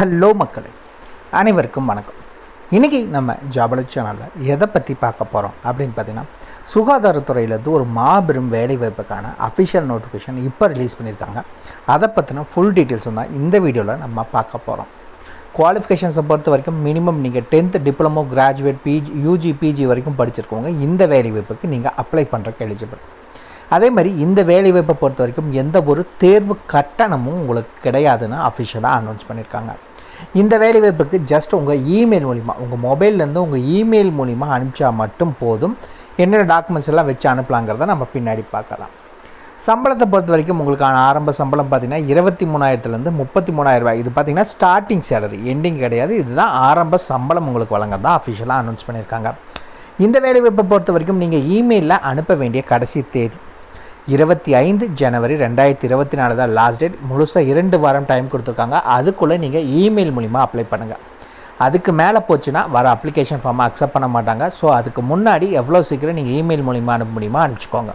Hello மக்களே. அனைவருக்கும் வணக்கம். இன்றைக்கி நம்ம ஜாபல சேனலில் எதை பற்றி பார்க்க போகிறோம் அப்படின்னு பார்த்தீங்கன்னா சுகாதாரத்துறையிலேருந்து ஒரு மாபெரும் வேலைவாய்ப்புக்கான அஃபிஷியல் நோட்டிஃபிகேஷன் இப்போ ரிலீஸ் பண்ணியிருக்காங்க. அதை பற்றின ஃபுல் டீட்டெயில்ஸ் தான் இந்த வீடியோவில் நம்ம பார்க்க போகிறோம் குவாலிஃபிகேஷன்ஸை பொறுத்த வரைக்கும் மினிமம் நீங்கள் tenth diploma graduate PG UG PG வரைக்கும் படிச்சிருக்கவங்க இந்த வேலைவாய்ப்புக்கு நீங்கள் அப்ளை பண்ணுறக்கு எலிஜிபிள் அதே மாதிரி இந்த வேலைவாய்ப்பை பொறுத்த வரைக்கும் எந்த ஒரு தேர்வு கட்டணமும் உங்களுக்கு கிடையாதுன்னு அஃபிஷியலாக அனௌன்ஸ் பண்ணியிருக்காங்க. இந்த வேலைவாய்ப்புக்கு ஜஸ்ட் உங்கள் இமெயில் மூலிமா உங்கள் மொபைல்லேருந்து உங்கள் இமெயில் மூலிமா அனுப்பிச்சா மட்டும் போதும். என்னென்ன டாக்குமெண்ட்ஸ் எல்லாம் வச்சு அனுப்பலாங்கிறத நம்ம பின்னாடி பார்க்கலாம். சம்பளத்தை பொறுத்த வரைக்கும் உங்களுக்கான ஆரம்ப சம்பளம் பார்த்தீங்கன்னா இருபத்தி மூணாயிரத்துலேருந்து முப்பத்தி மூணாயிரம் ரூபாய். இது பார்த்தீங்கன்னா ஸ்டார்டிங் சேலரி எண்டிங் கிடையாது. இதுதான் ஆரம்ப சம்பளம் உங்களுக்கு வழங்குறதா அஃபிஷியலாக அனௌன்ஸ் பண்ணியிருக்காங்க. இந்த வேலைவாய்ப்பை பொறுத்த வரைக்கும் நீங்கள் இமெயிலில் அனுப்ப வேண்டிய கடைசி தேதி இருபத்தி ஐந்து ஜனவரி ரெண்டாயிரத்தி இருபத்தி நாலு தான் லாஸ்ட் டேட் முழுசாக இரண்டு வாரம் டைம் கொடுத்துருக்காங்க. அதுக்குள்ளே நீங்கள் இமெயில் மூலிமா அப்ளை பண்ணுங்கள் அதுக்கு மேலே போச்சுன்னா வர அப்ளிகேஷன் ஃபார்மை அக்செப்ட் பண்ண மாட்டாங்க. ஸோ அதுக்கு முன்னாடி எவ்வளோ சீக்கிரம் நீங்கள் இமெயில் மூலிமா அனுப்ப முடியுமா அனுப்பிச்சிக்கோங்க.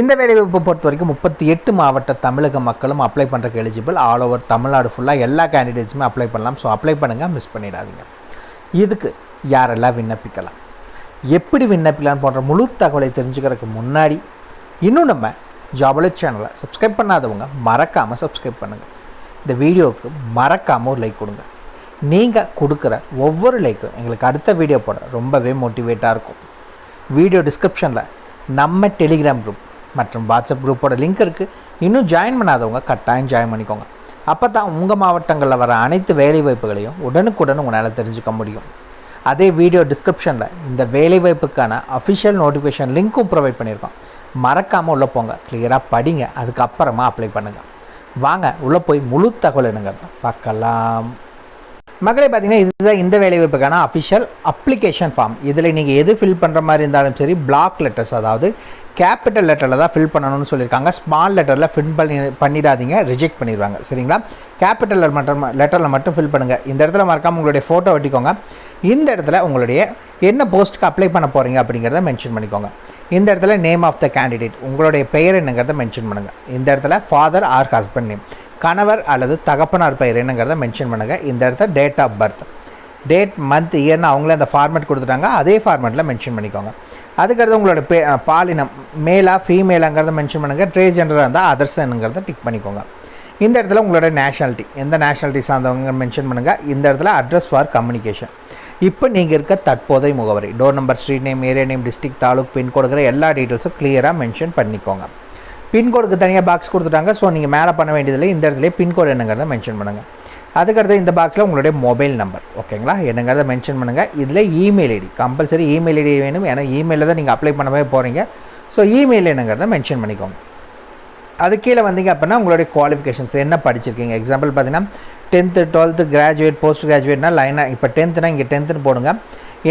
இந்த வேலைவாய்ப்பை பொறுத்த வரைக்கும் முப்பத்தி எட்டு மாவட்ட தமிழக மக்களும் அப்ளை பண்ணுறக்கு எலிஜிபிள் ஆல் ஓவர் தமிழ்நாடு ஃபுல்லாக எல்லா கேண்டிடேட்ஸுமே அப்ளை பண்ணலாம். ஸோ அப்ளை பண்ணுங்கள் மிஸ் பண்ணிடாதீங்க. இதுக்கு யாரெல்லாம் விண்ணப்பிக்கலாம்? எப்படி விண்ணப்பிக்கலாம் போன்ற முழு தகவலை தெரிஞ்சுக்கிறதுக்கு முன்னாடி இன்னும் நம்ம ஜாபல சேனலை சப்ஸ்கிரைப் பண்ணாதவங்க மறக்காமல் சப்ஸ்கிரைப் பண்ணுங்கள் இந்த வீடியோவுக்கு மறக்காமல் ஒரு லைக் கொடுங்க. நீங்கள் கொடுக்குற ஒவ்வொரு லைக்கும் எங்களுக்கு அடுத்த வீடியோ போட ரொம்பவே மோட்டிவேட்டாக இருக்கும். வீடியோ டிஸ்கிரிப்ஷனில் நம்ம டெலிகிராம் குரூப் மற்றும் வாட்ஸ்அப் குரூப்போட லிங்க் இருக்குது இன்னும் ஜாயின் பண்ணாதவங்க கட்டாயம் ஜாயின் பண்ணிக்கோங்க. அப்போ தான் உங்கள் மாவட்டங்களில் வர அனைத்து வேலைவாய்ப்புகளையும் உடனுக்குடன் உங்களால் தெரிஞ்சுக்க முடியும். அதே வீடியோ டிஸ்கிரிப்ஷனில் இந்த வேலைவாய்ப்புக்கான அஃபிஷியல் நோட்டிஃபிகேஷன் லிங்க்கும் ப்ரொவைட் பண்ணியிருக்கோம். மறக்காமல் உள்ளே போங்க. கிளியராக படிங்க. அதுக்கப்புறமா அப்ளை பண்ணுங்கள் வாங்க உள்ளே போய் முழு தகவல் என்னங்க? பார்க்கலாம். மகளே பார்த்தீங்கன்னா இதுதான் இந்த வேலைவாய்ப்புக்கான அஃபிஷியல் அப்ளிகேஷன் ஃபார்ம் இதில் நீங்கள் எது ஃபில் பண்ணுற மாதிரி இருந்தாலும் சரி பிளாக் லெட்டர்ஸ் அதாவது கேபிட்டல் லெட்டரில் தான் ஃபில் பண்ணணும்னு சொல்லியிருக்காங்க. ஸ்மால் லெட்டரில் ஃபில் பண்ணி பண்ணிடாதீங்க. ரிஜெக்ட் பண்ணிடுவாங்க. சரிங்களா? கேபிட்டல் மட்டும் லெட்டரில் மட்டும் ஃபில் பண்ணுங்கள் இந்த இடத்துல மறக்காமல் உங்களுடைய ஃபோட்டோ ஒட்டிக்கோங்க இந்த இடத்துல உங்களுடைய என்ன போஸ்ட்டுக்கு அப்ளை பண்ண போகிறீங்க அப்படிங்கிறத மென்ஷன் பண்ணிக்கோங்க. இந்த இடத்துல நேம் ஆஃப் த கேண்டிடேட் உங்களுடைய பெயர் என்னங்கிறத மென்ஷன் பண்ணுங்கள் இந்த இடத்துல ஃபாதர் ஆர் ஹஸ்பண்ட் நேம் கணவர் அல்லது தகப்பனார் பெயர் என்னங்கிறத மென்ஷன் பண்ணுங்கள் இந்த இடத்துல date of birth date month இயர்னு அவங்களே அந்த ஃபார்மேட் கொடுத்துட்டாங்க. அதே ஃபார்மேட்டில் மென்ஷன் பண்ணிக்கோங்க. அதுக்கடுத்து உங்களோட பே பாலினம் மேலாக ஃபீமேலாங்கிறத மென்ஷன் பண்ணுங்கள் ட்ரேஜெண்டராக இருந்தால் அதர்சனுங்கிறத டிக் பண்ணிக்கோங்க. இந்த இடத்துல உங்களோட நேஷனாலிட்டி எந்த நேஷனாலிட்டி சார்ந்தவங்க மென்ஷன் பண்ணுங்கள் இந்த இடத்துல அட்ரஸ் ஃபார் கம்யூனிகேஷன் இப்போ நீங்கள் இருக்க தற்போதைய முகவரி door number street name area name district taluk பின்கோடுங்கிற எல்லா டீட்டெயில்ஸும் கிளியராக மென்ஷன் பண்ணிக்கோங்க. பின்கோடுக்கு தனியாக பாக்ஸ் கொடுத்துட்டாங்க. ஸோ நீங்கள் மேலே பண்ண வேண்டியதில்லை. இந்த இடத்துல பின்கோடு என்னங்கிறத மென்ஷன் பண்ணுங்கள் அதுக்கடுத்து இந்த பாக்ஸில் உங்களுடைய மொபைல் நம்பர் ஓகேங்களா என்னங்கிறத மென்ஷன் பண்ணுங்கள் இதில் email ID compulsory email ID வேணும். ஏன்னா இமெயிலில் தான் நீங்கள் அப்ளை பண்ணவே போகிறீங்க ஸோ இமெயில் என்னங்கிறத மென்ஷன் பண்ணிக்கோங்க. அது கீழே வந்தீங்க அப்படின்னா உங்களுடைய குவாலிஃபிகேஷன்ஸ் என்ன படிச்சிருக்கீங்க? எக்ஸாம்பிள் பார்த்தீங்கன்னா டென்த்து டுவெல்த்து கிராஜுவேட் போஸ்ட் கிராஜுவேட்னா லைனாக இப்போ டென்த்துனா இங்கே டென்த்துன்னு போடுங்க.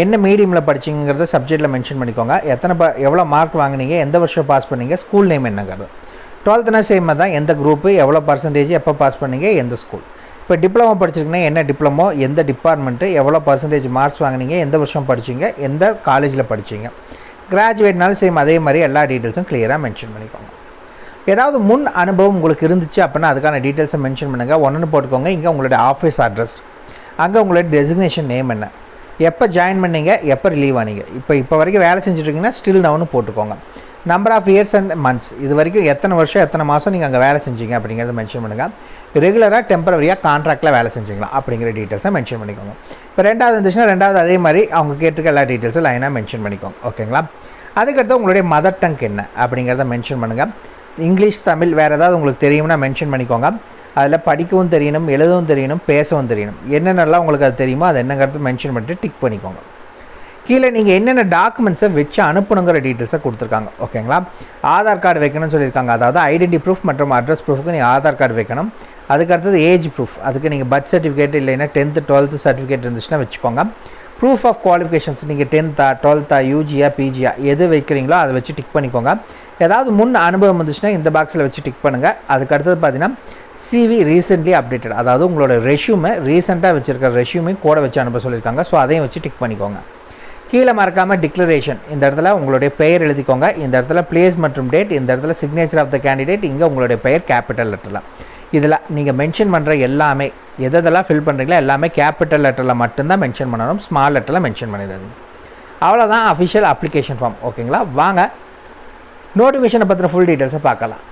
என்ன மீடியமில் படிச்சிங்கிறத சப்ஜெக்ட்டில் மென்ஷன் பண்ணிக்கோங்க. எத்தனை ப எவ்வளோ மார்க் வாங்கினீங்க? எந்த வருஷம் பாஸ் பண்ணீங்க? ஸ்கூல் நேம் என்னங்கிறது. டுவெல்த்துனா சேம் தான். எந்த குரூப்பு எவ்வளோ பர்சன்டேஜ் எப்போ பாஸ் பண்ணீங்க? எந்த ஸ்கூல் இப்போ டிப்ளமோ படிச்சிருக்கீங்கன்னா என்ன டிப்ளமோ எந்த டிபார்ட்மெண்ட்டு எவ்வளோ பர்சன்டேஜ் மார்க்ஸ் வாங்கினீங்க எந்த வருஷம் படிச்சிங்க எந்த காலேஜில் படிச்சிங்க. கிராஜுவேட்னாலும் சேம் அதே மாதிரி எல்லா டீட்டெயில்ஸும் கிளியராக மென்ஷன் பண்ணிக்கோங்க. ஏதாவது முன் அனுபவம் உங்களுக்கு இருந்துச்சு அப்படின்னா அதுக்கான டீட்டெயில்ஸை மென்ஷன் பண்ணுங்கள் ஒன்று போட்டுக்கோங்க. இங்கே உங்களுடைய ஆஃபீஸ் அட்ரஸ் அங்கே உங்களுடைய டெசிக்னேஷன் நேம் என்ன எப்போ ஜாயின் பண்ணீங்க எப்போ ரிலீவ் ஆனீங்க. இப்போ இப்போ வரைக்கும் வேலை செஞ்சுட்ருக்கீங்கன்னா ஸ்டில் நவுன்னு போட்டுக்கோங்க. Number of years and months இது வரைக்கும் எத்தனை வருஷம் எத்தனை மாதம் நீங்கள் அங்கே வேலை செஞ்சீங்க அப்படிங்கிறத மென்ஷன் பண்ணுங்கள் ரெகுலராக டெம்பரரியாக கான்ட்ராக்டில் வேலை செஞ்சீங்களா அப்படிங்கிற டீட்டெயில்ஸை மென்ஷன் பண்ணிக்கோங்க. இப்போ ரெண்டாவது இருந்துச்சுன்னா ரெண்டாவது அதே மாதிரி அவங்க கேட்டுக்க எல்லா டீட்டெயில்ஸும் லைனாக மென்ஷன் பண்ணிக்கோங்க. ஓகேங்களா அதுக்கடுத்து உங்களுடைய மதர் டங் என்ன அப்படிங்கிறத மென்ஷன் பண்ணுங்கள் இங்கிலீஷ் தமிழ் வேறு ஏதாவது உங்களுக்கு தெரியும்னா மென்ஷன் பண்ணிக்கோங்க. அதில் படிக்கவும் தெரியணும் எழுதவும் தெரியணும் பேசவும் தெரியணும். என்னென்னலாம் உங்களுக்கு அது தெரியுமோ அது என்னங்கிறது மென்ஷன் பண்ணிட்டு டிக் பண்ணிக்கோங்க. கீழே நீங்கள் என்னென்ன டாக்குமெண்ட்ஸை வச்சு அனுப்பணுங்கிற டீட்டெயில்ஸை கொடுத்துருக்காங்க. ஓகேங்களா ஆதார் கார்டு வைக்கணும்னு சொல்லியிருக்காங்க. அதாவது ஐடென்டி ப்ரூஃப் மற்றும் அட்ரஸ் ப்ரூஃப்க்கு நீங்கள் ஆதார் கார்டு வைக்கணும். அதுக்கு அடுத்தது ஏஜ் ப்ரூஃப் அதுக்கு நீங்கள் பர்த் சர்டிஃபிகேட் இல்லைன்னா டென்த்து டுவெல்த்து சர்டிஃபிகேட் இருந்துச்சுன்னா வச்சுக்கோங்க. ப்ரூஃப் ஆஃப் குவாலிஃபிகேஷன்ஸ் நீங்கள் டென்த்தா டுவெல்த்தா யூஜியா பிஜியா எது வைக்கிறீங்களோ அதை வச்சு டிக் பண்ணிக்கோங்க. ஏதாவது முன் அனுபவம் இருந்துச்சுன்னா இந்த பாக்ஸில் வச்சு டிக் பண்ணுங்கள் அதுக்கு அடுத்தது பார்த்தீங்கன்னா சிவி ரீசெண்ட்லி அப்டேட்டட் அதாவது உங்களோட ரெஷ்யூமை ரீசெண்டாக வச்சுருக்கிற ரெஷ்யூமே கூட வச்சு அனுப்ப சொல்லியிருக்காங்க. ஸோ அதையும் வச்சு டிக் பண்ணிக்கோங்க. கீழே மறக்காமல் டிக்ளரேஷன் இந்த இடத்துல உங்களுடைய பெயர் எழுதிக்கோங்க. இந்த இடத்துல பிளேஸ் மற்றும் டேட் இந்த இடத்துல சிக்னேச்சர் ஆஃப் த கேண்டிடேட் இங்கே உங்களுடைய பெயர் கேபிட்டல் லெட்டரில் இதில் நீங்கள் மென்ஷன் பண்ணுற எல்லாமே எதெல்லாம் ஃபில் பண்ணுறீங்களோ எல்லாமே கேபிட்டல் லெட்டரில் மட்டும்தான் மென்ஷன் பண்ணணும். ஸ்மால் லெட்டரில் மென்ஷன் பண்ணிடாதீங்க. அவ்வளோதான் அஃபிஷியல் அப்ளிகேஷன் ஃபார்ம் ஓகேங்களா வாங்க. நோட்டிஃபிகேஷனை பற்றின ஃபுல் டீட்டெயில்ஸை பார்க்கலாம்.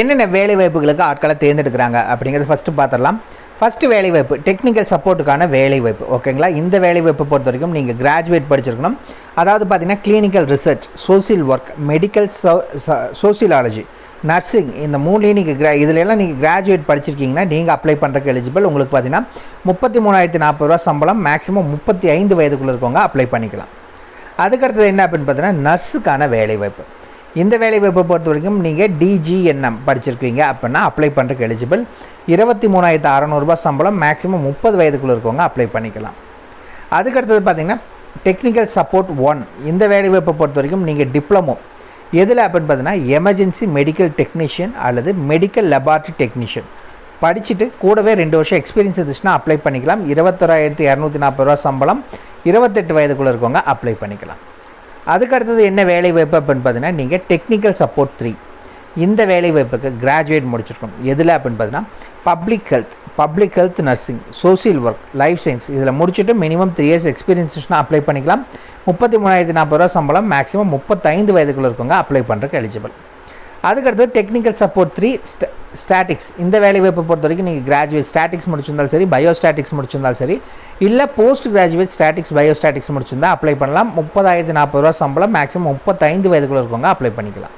என்னென்ன வேலை வாய்ப்புகளுக்கு ஆட்களை தேர்ந்தெடுக்கிறாங்க அப்படிங்கிறது ஃபஸ்ட்டு பார்த்துடலாம். ஃபஸ்ட்டு வேலைவாய்ப்பு டெக்னிக்கல் சப்போர்ட்டுக்கான வேலைவாய்ப்பு ஓகேங்களா இந்த வேலைவாய்ப்பை பொறுத்த வரைக்கும் நீங்கள் கிராஜுவேட் படிச்சிருக்கணும். அதாவது பார்த்தீங்கன்னா clinical research social work medical sociology nursing இந்த மூணுலேயும் நீங்கள் கிரா இதிலெல்லாம் நீங்கள் கிராஜுவேட் படிச்சிருக்கீங்கன்னா நீங்கள் அப்ளை பண்ணுறக்கு எலிஜிபிள் உங்களுக்கு பார்த்தீங்கன்னா முப்பத்தி மூணாயிரத்தி நாற்பது ரூபா சம்பளம் மேக்ஸிமம் முப்பத்தி ஐந்து வயதுக்குள்ளே இருக்கவங்க அப்ளை பண்ணிக்கலாம். அதுக்கடுத்தது என்ன அப்படின்னு பார்த்தீங்கன்னா நர்ஸுக்கான வேலைவாய்ப்பு. இந்த வேலைவாய்ப்பை பொறுத்த வரைக்கும் நீங்கள் டிஜிஎன்எம் படிச்சிருக்கீங்க அப்படின்னா அப்ளை பண்ணுறதுக்கு எலிஜிபிள் இருபத்தி மூணாயிரத்து அறநூறுபா சம்பளம் மேக்ஸிமம் முப்பது வயதுக்குள்ளே இருக்கவங்க அப்ளை பண்ணிக்கலாம். அதுக்கடுத்தது பார்த்தீங்கன்னா டெக்னிக்கல் சப்போர்ட் ஒன் இந்த வேலை வாய்ப்பை பொறுத்த வரைக்கும் நீங்கள் டிப்ளமோ எதில் அப்படின்னு பார்த்தீங்கன்னா எமர்ஜென்சி மெடிக்கல் டெக்னீஷியன் அல்லது மெடிக்கல் லெபார்ட்ரி டெக்னீஷியன் படிச்சுட்டு கூடவே ரெண்டு வருஷம் எக்ஸ்பீரியன்ஸ் இருந்துச்சுன்னா அப்ளை பண்ணிக்கலாம். இருபத்தொராயிரத்தி இரநூத்தி நாற்பது ரூபா சம்பளம் இருபத்தெட்டு வயதுக்குள்ளே இருக்கவங்க அப்ளை பண்ணிக்கலாம். அதுக்கு அடுத்தது என்ன வேலை வாய்ப்பு அப்படின்னு பார்த்தீங்கன்னா நீங்கள் டெக்னிக்கல் சப்போர்ட் த்ரீ இந்த வேலை வாய்ப்புக்கு கிராஜுவேட் முடிச்சிருக்கணும். எதில் அப்படின்னு பார்த்தீங்கன்னா public health public health nursing social work life science இதில் முடிச்சுட்டு மினிமம் த்ரீ இயர்ஸ் எக்ஸ்பீரியன்ஸ்னா அப்ளை பண்ணிக்கலாம். முப்பத்தி மூணாயிரத்தி நாற்பது ரூபா சம்பளம் மேக்ஸிமம் முப்பத்தைந்து வயதுக்குள்ளே இருக்கவங்க அப்ளை பண்ணுறதுக்கு எலிஜிபிள் அதுக்கடுத்து டெக்னிக்கல் சப்போர்ட் த்ரீ ஸ்ட ஸ்டாட்டிக்ஸ் இந்த வேலை வாய்ப்பை பொறுத்த வரைக்கும் நீங்கள் கிராஜுவேட் ஸ்டாட்டிக்ஸ் முடிச்சிருந்தாலும் சரி பயோஸ்டாட்டிக்ஸ் முடிச்சிருந்தாலும் சரி இல்லை போஸ்ட் கிராஜுவேட் ஸ்டாட்டிக்ஸ் பயோஸ்டாட்டிக்ஸ் முடிச்சிருந்தா அப்ளை பண்ணலாம். முப்பதாயிரத்தி நாற்பது ரூபா சம்பளம் மேக்ஸிமம் முப்பத்தைந்து வயதுக்குள்ளே இருக்கவங்க அப்ளை பண்ணிக்கலாம்.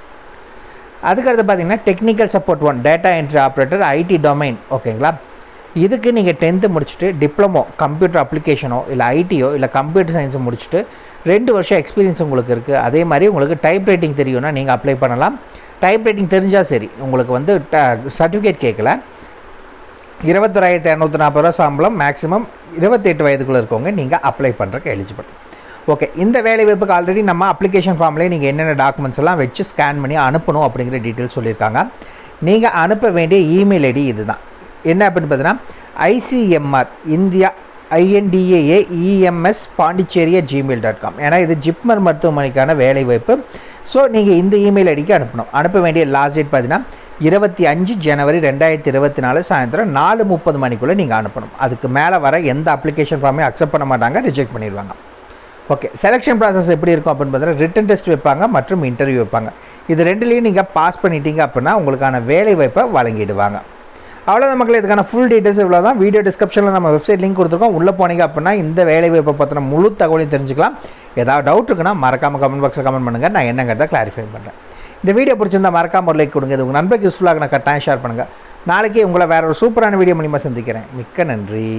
அதுக்கடுத்து பார்த்தீங்கன்னா technical support one data entry operator ID domain ஓகேங்களா இதுக்கு நீங்கள் டென்த்து முடிச்சுட்டு டிப்ளமோ கம்ப்யூட்டர் அப்ளிகேஷனோ இல்லை ஐடியோ இல்லை கம்ப்யூட்டர் சயின்ஸோ முடிச்சுட்டு ரெண்டு வருஷம் எக்ஸ்பீரியன்ஸ் உங்களுக்கு இருக்குது அதே மாதிரி உங்களுக்கு டைப் ரைட்டிங் தெரியும்னா நீங்கள் அப்ளை பண்ணலாம். டைப் ரைட்டிங் தெரிஞ்சால் சரி. உங்களுக்கு வந்து சர்டிஃபிகேட் கேட்கல இருபத்தொராயிரத்தி இரநூத்தி நாற்பது ரூபா சம்பளம் மேக்ஸிமம் இருபத்தெட்டு வயதுக்குள்ளே இருக்கவங்க நீங்கள் அப்ளை பண்ணுறக்கு எலிஜிபிள் ஓகே இந்த வேலை வாய்ப்புக்கு ஆல்ரெடி நம்ம அப்ளிகேஷன் ஃபார்ம்லேயே நீங்கள் என்னென்ன டாக்குமெண்ட்ஸ் எல்லாம் வச்சு ஸ்கேன் பண்ணி அனுப்பணும் அப்படிங்கிற டீட்டெயில்ஸ் சொல்லியிருக்காங்க. நீங்கள் அனுப்ப வேண்டிய இமெயில் ஐடி இதுதான். என்ன அப்படின்னு பார்த்தீங்கன்னா ஐசிஎம்ஆர் இந்தியா ஐஎன்டிஏஏ இஎம்எஸ் பாண்டிச்சேரியா ஜிமெயில் டாட் காம் ஏன்னா இது ஜிப்மர் மருத்துவமனைக்கான வேலைவாய்ப்பு. ஸோ நீங்கள் இந்த இமெயில் ஐடிக்கு அனுப்பணும். அனுப்ப வேண்டிய லாஸ்ட் டேட் பார்த்தீங்கன்னா இருபத்தி அஞ்சு ஜனவரி ரெண்டாயிரத்தி இருபத்தி நாலு சாயந்தரம் நாலு முப்பது மணிக்குள்ளே நீங்கள் அனுப்பணும். அதுக்கு மேலே வர எந்த அப்ளிகேஷன் ஃபார்மையும் அக்செப்ட் பண்ண மாட்டாங்க ரிஜெக்ட் பண்ணிடுவாங்க. ஓகே செலெக்ஷன் ப்ராசஸ் எப்படி இருக்கும் அப்படின்னு பார்த்தீங்கன்னா ரிட்டன் டெஸ்ட் வைப்பாங்க மற்றும் இன்டர்வியூ வைப்பாங்க. இது ரெண்டுலேயும் நீங்கள் பாஸ் பண்ணிட்டீங்க அப்படின்னா உங்களுக்கான வேலை வாய்ப்பை வழங்கிடுவாங்க. அவ்வளோதான் மக்கள் இதுக்கான ஃபுல் டீட்டெயில்ஸ் இவ்வளோ தான் வீடியோ டிஸ்கிரிப்ஷனில் நம்ம வெப்சைட் லிங்க் கொடுத்துருக்கோம். உள்ளே போனீங்க அப்படின்னா இந்த வேலை வாய்ப்பை பற்றின முழு தகவலையும் தெரிஞ்சுக்கலாம். ஏதாவது டவுட் இருக்குன்னா மறக்காமல் கமெண்ட் பாக்ஸில் கமெண்ட் பண்ணுங்கள் நான் என்னங்கிறத கிளாரிஃபை பண்ணுறேன் இந்த வீடியோ பிடிச்சிருந்தா மறக்காமல் ஒரு லைக் கொடுங்க. இது உங்கள் நண்பருக்கு யூஸ்ஃபுல்லாக நான் கட்டாயம் ஷேர் பண்ணுங்கள் நாளைக்கு உங்களை வேற ஒரு சூப்பரான வீடியோ மூலியமாக சந்திக்கிறேன். மிக்க நன்றி.